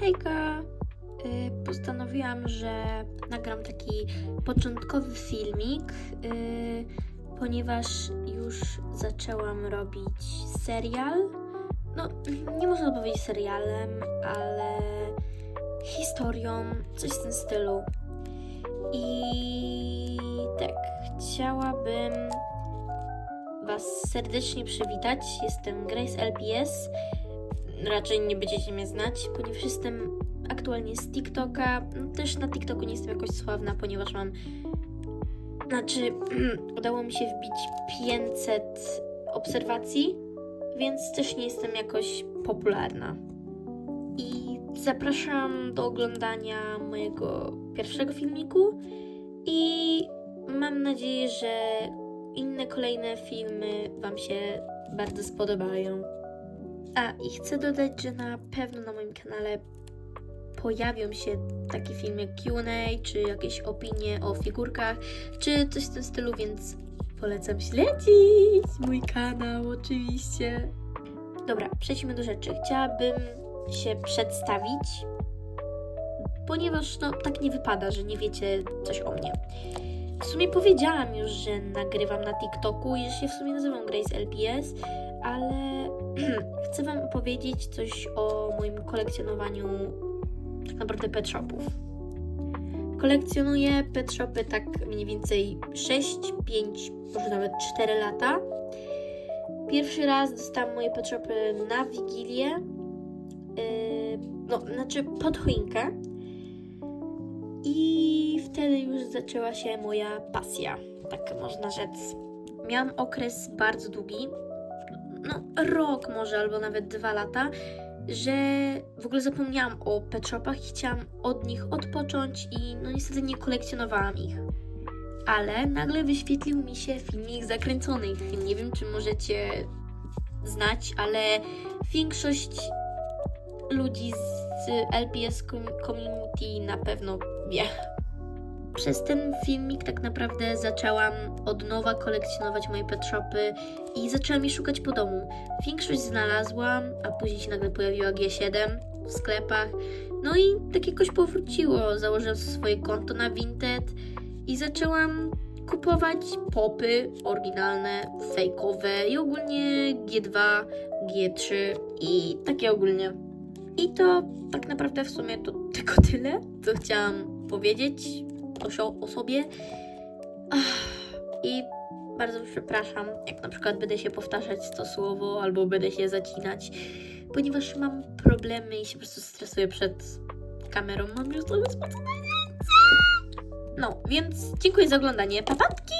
Hejka! Y, Postanowiłam, że nagram taki początkowy filmik, y, ponieważ już zaczęłam robić serial. No, nie można powiedzieć serialem, ale historią, coś w tym stylu. I tak, chciałabym Was serdecznie przywitać. Jestem Grace LPS. Raczej nie będziecie mnie znać, ponieważ jestem aktualnie z TikToka. No, Też na TikToku nie jestem jakoś sławna, ponieważ mam. Znaczy, udało mi się wbić 500 obserwacji, więc też nie jestem jakoś popularna. I zapraszam do oglądania mojego pierwszego filmiku i mam nadzieję, że inne kolejne filmy Wam się bardzo spodobają. A i chcę dodać, że na pewno na moim kanale pojawią się takie filmy QA, czy jakieś opinie o figurkach, czy coś w tym stylu, więc polecam śledzić mój kanał oczywiście. Dobra, przejdźmy do rzeczy. Chciałabym się przedstawić, ponieważ no tak nie wypada, że nie wiecie coś o mnie. W sumie powiedziałam już, że nagrywam na TikToku i że się w sumie nazywam Grace LPS, ale chcę Wam powiedzieć coś o moim kolekcjonowaniu tak naprawdę pet shopów. Kolekcjonuję pet shopy tak mniej więcej 6, 5, może nawet 4 lata. Pierwszy raz dostałam moje pet shopy na Wigilię, yy, no znaczy pod choinkę. I wtedy już zaczęła się moja pasja, tak można rzec. Miałam okres bardzo długi, no rok może, albo nawet dwa lata, że w ogóle zapomniałam o pet shopach i chciałam od nich odpocząć i no niestety nie kolekcjonowałam ich. Ale nagle wyświetlił mi się filmik zakręconych. Nie wiem, czy możecie znać, ale większość ludzi z LPS com- Community na pewno Przez ten filmik tak naprawdę zaczęłam od nowa kolekcjonować moje pet shopy i zaczęłam je szukać po domu. Większość znalazłam, a później się nagle pojawiła G7 w sklepach. No i tak jakoś powróciło. Założyłam swoje konto na Vinted i zaczęłam kupować popy oryginalne, fejkowe i ogólnie G2, G3 i takie ogólnie. I to tak naprawdę w sumie to tylko tyle, co chciałam powiedzieć o, o sobie. I bardzo przepraszam, jak na przykład będę się powtarzać to słowo albo będę się zacinać, ponieważ mam problemy i się po prostu stresuję przed kamerą. Mam już to No, więc dziękuję za oglądanie. Papatki!